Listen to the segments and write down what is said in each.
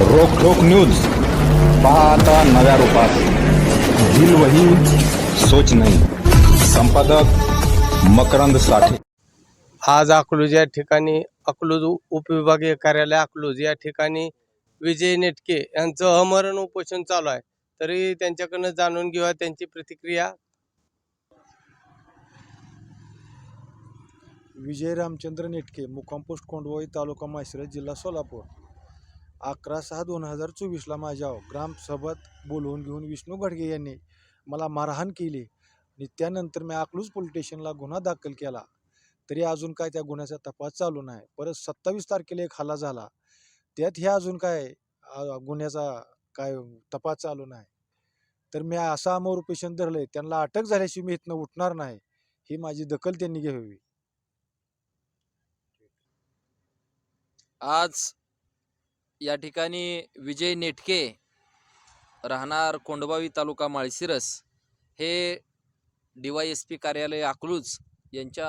रोखोक news. पहा आता नव्या रूपात. दिल वही सोच नाही. संपादक मकरंद साठे. आज अकलूज या ठिकाणी अकलूज उपविभागीय कार्यालय अकलूज या ठिकाणी विजय नेटके यांचं अमरण उपोषण चालू आहे. तरी त्यांच्याकडनं जाणून घेऊया त्यांची प्रतिक्रिया. विजय रामचंद्र नेटके मुक्काम पोस्ट कोंडवाई तालुका माळशिरस जिल्हा सोलापूर. अकरा सहा दोन हजार चोवीसला माझ्या ग्रामसभेत बोलवून घेऊन विष्णू घडगे यांनी मला मारहाण केली आणि त्यानंतर मी अकलूज पोलीस स्टेशनला गुन्हा दाखल केला. तरी अजून काय त्या गुन्ह्याचा तपास चालू नाही. परत सत्तावीस तारखेला एक हल्ला झाला. त्यात हे अजून काय गुन्ह्याचा काय तपास चालू नाही. तर मी असा अमोर पेशंट धरले त्यांना अटक झाल्याशिवाय मी इथनं उठणार नाही ही माझी दखल त्यांनी घ्यावी. आज या ठिकाणी विजय नेटके राहणार कोंडबावी तालुका माळशिरस. हे डी वाय एस पी कार्यालय अकलूज यांच्या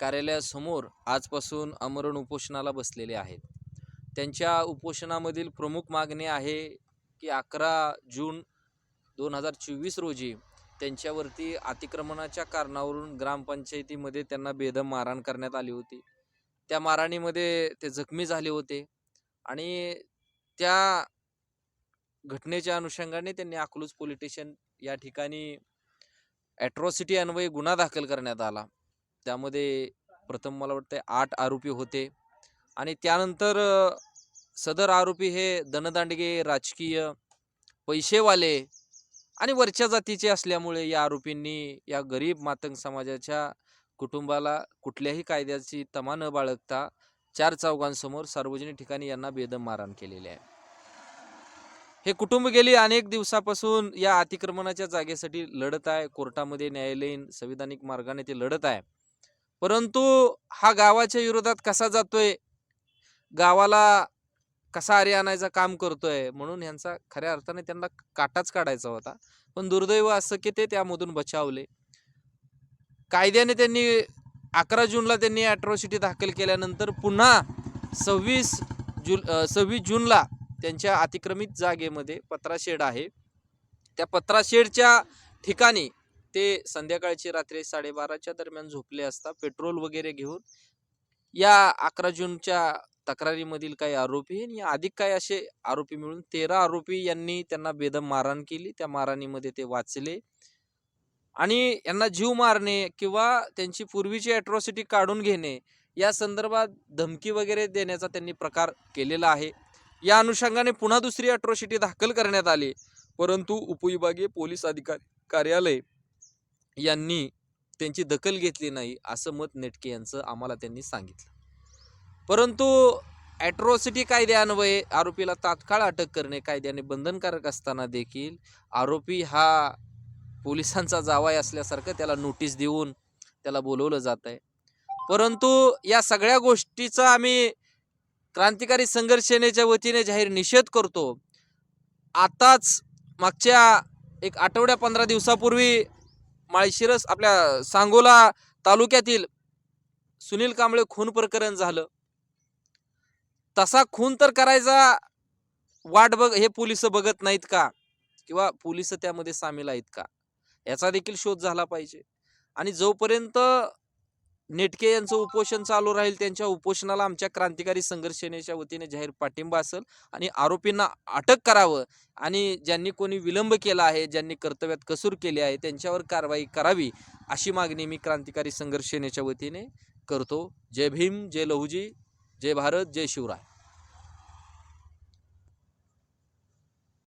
कार्यालयासमोर आजपासून आमरण उपोषणाला बसलेले आहेत. त्यांच्या उपोषणामधील प्रमुख मागणी आहे की अकरा जून दोन हजार चोवीस रोजी त्यांच्यावरती अतिक्रमणाच्या कारणावरून ग्रामपंचायतीमध्ये त्यांना बेदम मारहाण करण्यात आली होती. त्या मारहाणीमध्ये ते जखमी झाले होते. आणि त्या घटनेच्या अनुषंगाने त्यांनी अकलूज पोलीस स्टेशन या ठिकाणी ॲट्रॉसिटी अन्वये गुन्हा दाखल करण्यात आला. त्यामध्ये प्रथम मला वाटतं आठ आरोपी होते. आणि त्यानंतर सदर आरोपी हे दणदांडगे राजकीय पैसेवाले आणि वरच्या जातीचे असल्यामुळे या आरोपींनी या गरीब मातंग समाजाच्या कुटुंबाला कुठल्याही कायद्याची तमा न बाळगता चार चौघांसमोर सार्वजनिक ठिकाणी यांना बेदम मारहाण केलेली आहे. हे कुटुंब गेली अनेक दिवसापासून या अतिक्रमणाच्या जागेसाठी लढत आहे. कोर्टामध्ये न्यायालयीन संविधानिक मार्गाने ते लढत आहे. परंतु हा गावाच्या विरोधात कसा जातोय? गावाला कसा आरे आणायचं काम करतोय? म्हणून ह्यांचा खऱ्या अर्थाने त्यांना काटाच काढायचा होता. पण दुर्दैव असं की ते त्यामधून बचावले. कायद्याने त्यांनी अकरा जूनला त्यांनी ॲट्रॉसिटी दाखल केल्यानंतर पुन्हा सव्वीस जुल सव्वीस जूनला त्यांच्या अतिक्रमित जागेमध्ये पत्रा शेड आहे. त्या पत्रा शेडच्या ठिकाणी ते संध्याकाळची रात्री साडेबाराच्या दरम्यान झोपले असता पेट्रोल वगैरे घेऊन या अकरा जूनच्या तक्रारीमधील काही आरोपी आणि अधिक काही असे आरोपी मिळून तेरा आरोपी यांनी त्यांना बेदम मारहाण केली. त्या मारहाणीमध्ये ते वाचले. आणि यांना जीव मारणे किंवा त्यांची पूर्वीची ॲट्रॉसिटी काढून घेणे या संदर्भात धमकी वगैरे देण्याचा त्यांनी प्रकार केलेला आहे. या अनुषंगाने पुन्हा दुसरी अॅट्रॉसिटी दाखल करण्यात आली. परंतु उपविभागीय पोलीस अधिकारी कार्यालय यांनी त्यांची दखल घेतली नाही असं मत नेटके यांचं आम्हाला त्यांनी सांगितलं. परंतु ॲट्रॉसिटी कायद्यान्वये आरोपीला तात्काळ अटक करणे कायद्याने बंधनकारक असताना देखील आरोपी हा पोलिसांचा जावाई असल्यासारखं त्याला नोटीस देऊन त्याला बोलवलं जात आहे परंतु या सगळ्या गोष्टीचा आम्ही क्रांतिकारी संघर्ष सेनेच्या वतीने जाहीर निषेध करतो. आताच मागच्या एक आठवड्या पंधरा दिवसापूर्वी माळशिरस आपल्या सांगोला तालुक्यातील सुनील कांबळे खून प्रकरण झालं. तसा खून तर करायचा वाट बघ हे पोलीस बघत नाहीत का? किंवा पोलीस त्यामध्ये सामील आहेत का? याचा देखील शोध झाला पाहिजे. आणि जोपर्यंत नेटके यांचं उपोषण चालू राहील त्यांच्या उपोषणाला आमच्या क्रांतिकारी संघर्ष सेनेच्या वतीने जाहीर पाठिंबा असेल आणि आरोपींना अटक करावं आणि ज्यांनी कोणी विलंब केला आहे ज्यांनी कर्तव्यात कसूर केली आहे त्यांच्यावर कारवाई करावी अशी मागणी मी क्रांतिकारी संघर्ष सेनेच्या वतीने करतो. जय भीम जय लहुजी जय भारत जय शिवराय.